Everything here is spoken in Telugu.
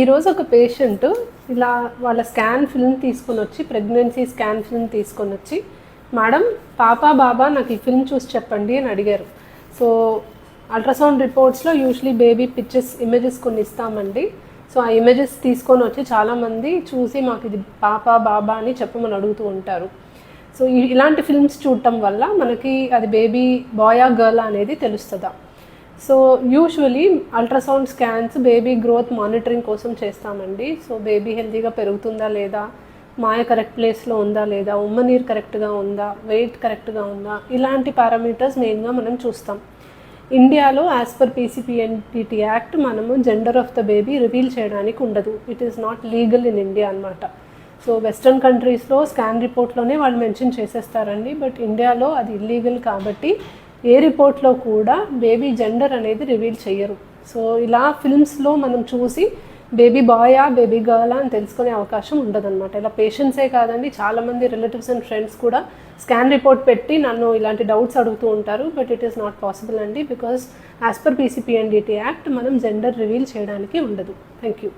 ఈరోజు ఒక పేషెంట్ ఇలా వాళ్ళ స్కాన్ ఫిల్మ్ తీసుకొని వచ్చి ప్రెగ్నెన్సీ స్కాన్ ఫిల్మ్ తీసుకొని వచ్చి మేడం పాప బాబా నాకు ఈ ఫిల్మ్ చూసి చెప్పండి అని అడిగారు. సో అల్ట్రాసౌండ్ రిపోర్ట్స్లో యూజువలీ బేబీ పిక్చర్స్ ఇమేజెస్ కొన్ని ఇస్తామండి. సో ఆ ఇమేజెస్ తీసుకొని వచ్చి చాలామంది చూసి మాకు ఇది పాప బాబా అని చెప్పమని అడుగుతూ ఉంటారు. సో ఇలాంటి ఫిల్మ్స్ చూడటం వల్ల మనకి అది బేబీ బాయా గర్ల్ అనేది తెలుస్తుందా? So usually ultrasound scans baby growth monitoring కోసం చేస్తామండి. సో బేబీ హెల్తీగా పెరుగుతుందా లేదా? మాయ కరెక్ట్ ప్లేస్లో ఉందా లేదా? ఉమ్మ నీరు కరెక్ట్గా ఉందా? వెయిట్ కరెక్ట్గా ఉందా? ఇలాంటి పారామీటర్స్ మెయిన్గా మనం చూస్తాం. ఇండియాలో యాజ్ పర్ పీసీపీఎన్టీటీ యాక్ట్ మనము gender of the baby reveal చేయడానికి ఉండదు. It is not legal in India అనమాట సో వెస్ట్రన్ కంట్రీస్లో స్కాన్ రిపోర్ట్లోనే వాళ్ళు మెన్షన్ చేసేస్తారండి. బట్ ఇండియాలో అది ఇల్లీగల్ కాబట్టి ఏ రిపోర్ట్లో కూడా బేబీ జెండర్ అనేది రివీల్ చేయరు. సో ఇలా ఫిల్మ్స్లో మనం చూసి బేబీ బాయా బేబీ గర్లా అని తెలుసుకునే అవకాశం ఉండదన్నమాట. ఇలా పేషెంట్సే కాదండి చాలామంది రిలేటివ్స్ అండ్ ఫ్రెండ్స్ కూడా స్కాన్ రిపోర్ట్ పెట్టి నన్ను ఇలాంటి డౌట్స్ అడుగుతూ ఉంటారు but it is not possible అండి because as per PCPNDT act మనం జెండర్ రివీల్ చేయడానికి ఉండదు. Thank you.